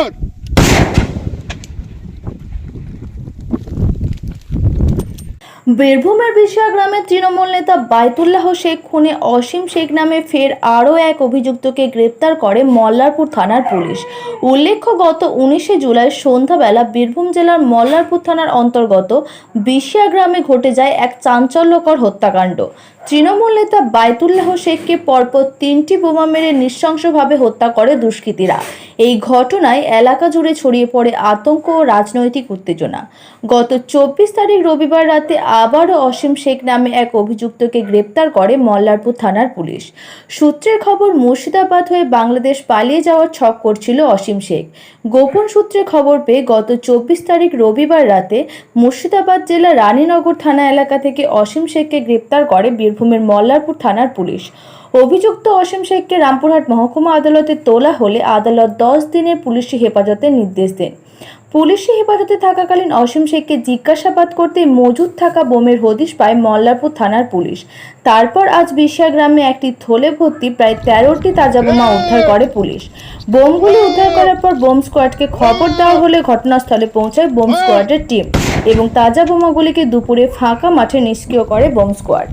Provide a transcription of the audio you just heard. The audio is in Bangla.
কর বীরভূমের বিশিয়া গ্রামের তৃণমূল নেতা বাইতুল্লাহ শেখ খুনে অসীম শেখ নামে ফের আরও এক অভিযুক্তকে গ্রেপ্তার করে মল্লারপুর থানার পুলিশ। উল্লেখ্য, গত উনিশে জুলাই সন্ধ্যাবেলা বীরভূম জেলার মল্লারপুর থানার অন্তর্গত বিশিয়া গ্রামে ঘটে যায় এক চাঞ্চল্যকর হত্যাকাণ্ড। তৃণমূল নেতা বাইতুল্লাহ শেখকে পরপর তিনটি বোমা মেরে নৃশংসভাবে হত্যা করে দুষ্কৃতীরা। এই ঘটনায় এলাকা জুড়ে ছড়িয়ে পড়ে আতঙ্ক ও রাজনৈতিক উত্তেজনা। গত চব্বিশ তারিখ রবিবার রাতে আবারও অসীম শেখ নামে এক অভিযুক্তকে গ্রেপ্তার করে মল্লারপুর থানার পুলিশ। সূত্রের খবর, মুর্শিদাবাদ হয়ে বাংলাদেশ পালিয়ে যাওয়ার ছক করছিল অসীম শেখ। গোপন সূত্রে খবর পেয়ে গত চব্বিশ তারিখ রবিবার রাতে মুর্শিদাবাদ জেলা রানীনগর থানা এলাকা থেকে অসীম শেখকে গ্রেপ্তার করে বীরভূমের মল্লারপুর থানার পুলিশ। অভিযুক্ত অসীম শেখকে রামপুরহাট মহকুমা আদালতে তোলা হলে আদালত দশ দিনের পুলিশি হেফাজতের নির্দেশ দেন। পুলিশি হেফাজতে থাকাকালীন অসীম শেখকে জিজ্ঞাসাবাদ করতে মজুদ থাকা বোমের হদিশ পায় মল্লারপুর থানার পুলিশ। তারপর আজ বিশিয়া গ্রামে একটি থলে ভর্তি প্রায় তেরোটি তাজা বোমা উদ্ধার করে পুলিশ। বোমগুলি উদ্ধার করার পর বোম স্কোয়াডকে খবর দেওয়া হলে ঘটনাস্থলে পৌঁছায় বোম স্কোয়াডের টিম এবং তাজা বোমাগুলিকে দুপুরে ফাঁকা মাঠে নিষ্ক্রিয় করে বোম স্কোয়াড।